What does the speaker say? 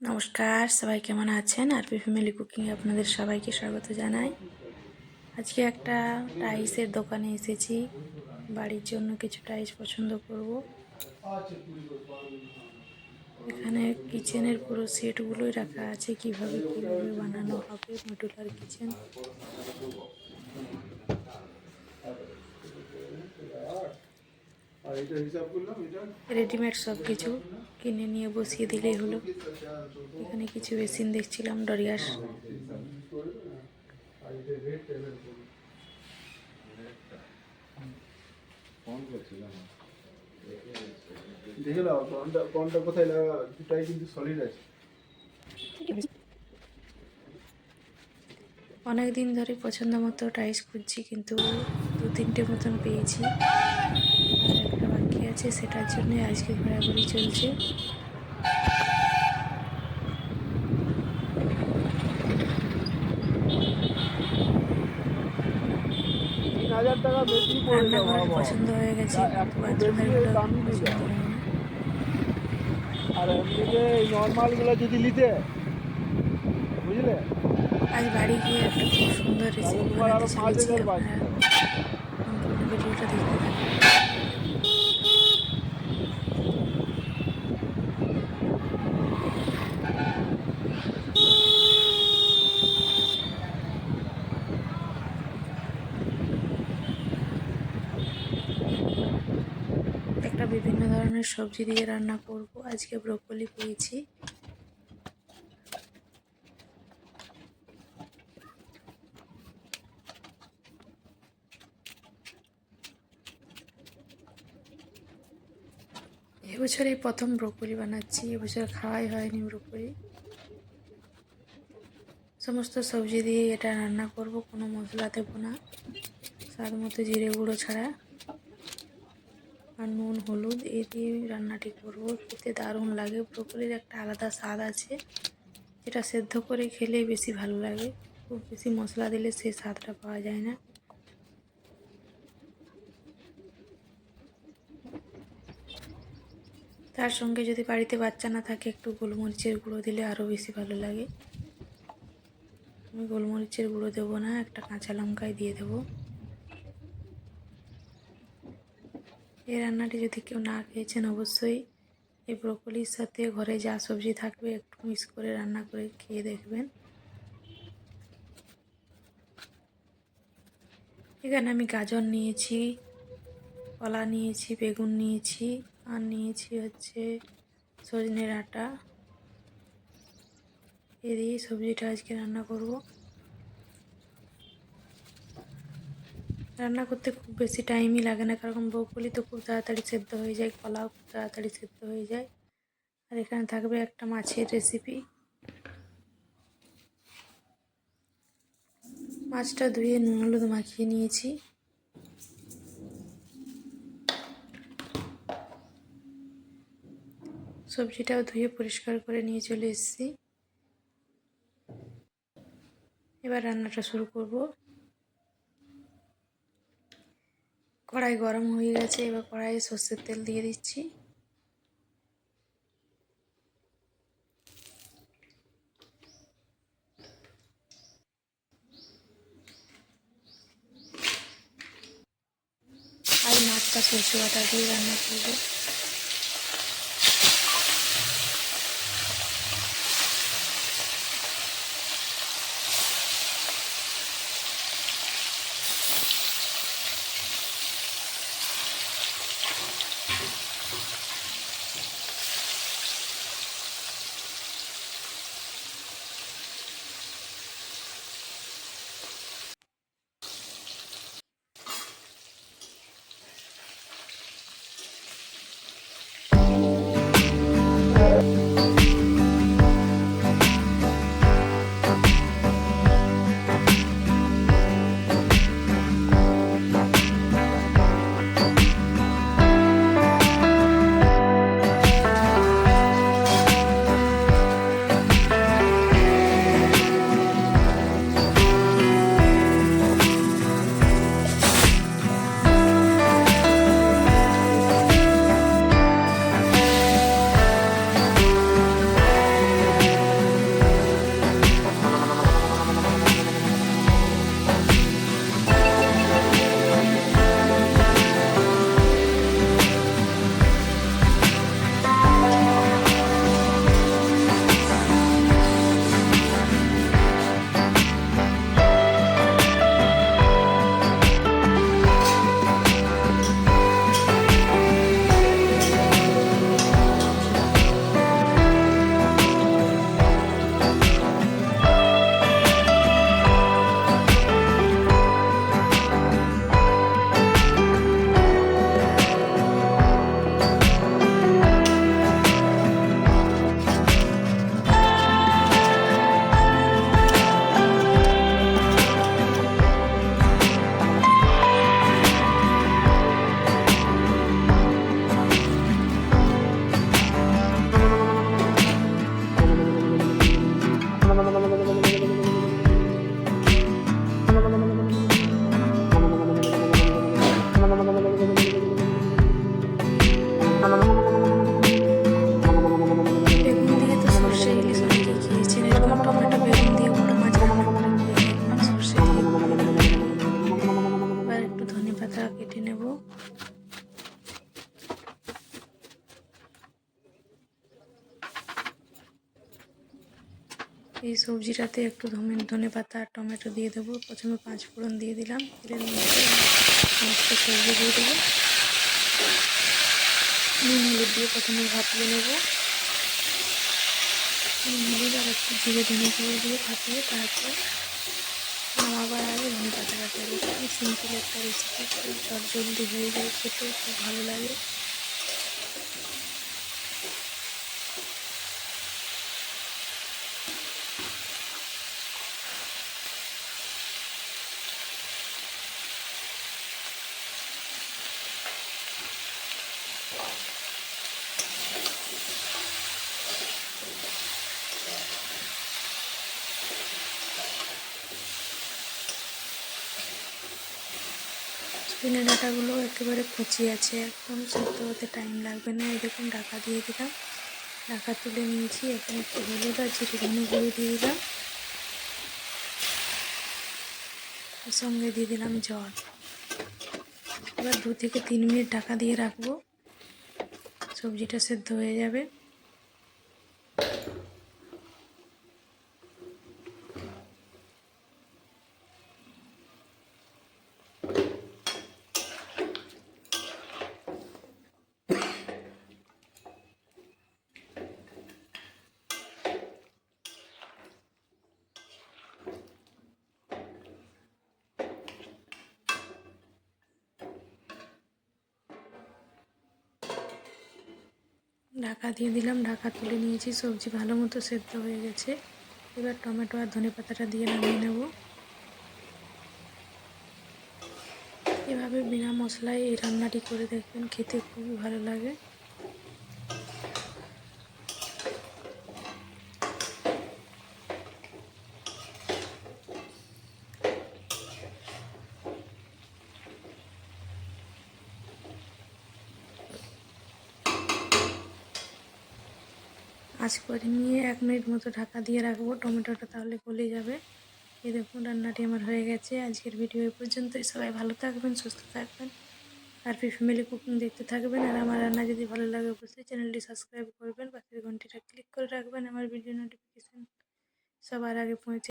নমস্কার, সবাই কেমন আছেন? আরপি ফ্যামিলি কুকিংয়ে আপনাদের সবাইকে স্বাগত জানাই। আজকে একটা টাইসের দোকানে এসেছি। বাড়ির জন্য কিছু টাইস পছন্দ করব। এখানে কিচেনের পুরো সেটগুলোই রাখা আছে। কীভাবে, কীভাবে বানানো হবে, মডুলার কিচেন। আর এটা হিসাব করলাম এটা রেডিমেড সব কিছু কিনে নিয়ে বসিয়ে দিলেই হলো। এখানে কিছু বেসিন দেখছিলাম ডরিয়াস। দেখে নাও কোথায় লাগা দুটাই কিন্তু সলিড আছে। অনেক দিন ধরে পছন্দ মতো টাইস খুঁজছি কিন্তু দু তিনটে মতন পেয়েছি। একটা বাকি আছে সেটার জন্য আজকে ঘোরাঘুরি চলছে। তিন হাজার টাকা বেশি পড়ে রান্নাঘর পছন্দ হয়ে গেছে। বাথরুমের পছন্দ আর এমনিতে এই নর্মালগুলো যদি নিতে বুঝলে? আজ বাড়ি গিয়ে একটা খুব সুন্দর রেসিপি তোমার আরও বানাতে পাঁচ চলেছি হাজার বাকি। আপনারা সম্পূর্ণ ভিডিওটা দেখতে থাকুন একটা বিভিন্ন ধরনের সবজি দিয়ে রান্না করব। আজকে ব্রোকলি পেয়েছি এবছর প্রথম ব্রোকলি বানাচ্ছি। এবছর খাওয়াই হয়নি ব্রোকলি। সমস্ত সবজি দিয়ে এটা রান্না করব। কোনো মশলা দেবো না। স্বাদ মতো জিরে গুঁড়ো ছাড়া। আর নুন, হলুদ এই দিয়ে রান্নাটি করব। খেতে দারুণ লাগে, ব্রোকলির একটা আলাদা স্বাদ আছে। যেটা সেদ্ধ করে খেলে বেশি ভালো লাগে। খুব বেশি মশলা দিলে সেই স্বাদটা পাওয়া যায় না। তার সঙ্গে যদি বাড়িতে বাচ্চা না থাকে, একটু গোলমরিচের গুঁড়ো দিলে আরও বেশি ভালো লাগে। আমি গোলমরিচের গুঁড়ো দেবো না, একটা কাঁচা লঙ্কাই দিয়ে দেবো। এই রান্নাটি যদি কেউ না খেয়েছেন অবশ্যই এই ব্রোকলির সাথে ঘরে যা সবজি থাকবে একটু মিক্স করে রান্না করে খেয়ে দেখবেন। এখানে আমি গাজর নিয়েছি, কলা নিয়েছি, বেগুন নিয়েছি, আর নিয়েছি হচ্ছে সজনের আটা। এ দিয়ে সবজিটা আজকে রান্না করব। রান্না করতে খুব বেশি টাইমই লাগে না, কারণ ব্রোকলি তো খুব তাড়াতাড়ি সেদ্ধ হয়ে যায় কলাও খুব তাড়াতাড়ি সেদ্ধ হয়ে যায়। আর এখানে থাকবে একটা মাছের রেসিপি মাছটা ধুয়ে নুন, হলুদ মাখিয়ে নিয়েছি। সবজিটাও ধুয়ে পরিষ্কার করে নিয়ে চলে এসেছি। এবার রান্নাটা শুরু করব। কড়াই গরম হয়ে গেছে, এবার কড়াইয়ে সর্ষের তেল দিয়ে দিচ্ছি। আর মাছটা সর্ষে বাটা দিয়ে রান্না করব। এই সবজিটাতে একটু ধনে ধনে পাতা আর টমেটো দিয়ে দেবো। প্রথমে পাঁচ ফোড়ন দিয়ে দিলাম। তেলের মধ্যে সবজি দিয়ে দেবো। নুন, হলুদ দিয়ে প্রথমে ভাপিয়ে নেব। নুন, হলুদ আর একটু জিরে, ধনে গুঁড়ো দিয়ে ভাপিয়ে তারপর নামাবার আগে ধনে পাতাটা দেবো খুব সিম্পল একটা রেসিপি খুব জলদি হয়ে যায়, খেতে খুব ভালো লাগে। চিকেন ডাটাগুলো একেবারে কচি আছে একদম সেদ্ধ হতে টাইম লাগবে না। এরকম ঢাকা দিয়ে দিলাম। ঢাকা তুলে নিয়েছি। এখন একটু হলুদ আর জিরে ধনে দিয়ে দিলাম। সঙ্গে দিয়ে দিলাম জল। এবার দু থেকে তিন মিনিট ঢাকা দিয়ে রাখব। সবজিটা সেদ্ধ হয়ে যাবে। ঢাকা দিয়ে দিলাম, ঢাকা তুলে নিয়েছি, সবজি ভালো মতো সেদ্ধ হয়ে গেছে। এবার টমেটো আর ধনে পাতাটা দিয়ে নামিয়ে নেব। এভাবে বিনা মশলায় এই রান্নাটি করে দেখবেন খেতে খুবই ভালো লাগে। আঁচ করে নিয়ে এক মিনিট মতো ঢাকা দিয়ে রাখব। টমেটোটা তাহলে গলে যাবে। এই দেখুন, রান্নাটি আমার হয়ে গেছে। আজকের ভিডিও এ পর্যন্তই। সবাই ভালো থাকবেন, সুস্থ থাকবেন। আর ফি ফ্যামিলি কুকিং দেখতে থাকবেন। আর আমার রান্না যদি ভালো লাগে, অবশ্যই চ্যানেলটি সাবস্ক্রাইব করবেন। পাশের ঘন্টিটা ক্লিক করে রাখবেন। আমার ভিডিও নোটিফিকেশান সবার আগে পৌঁছে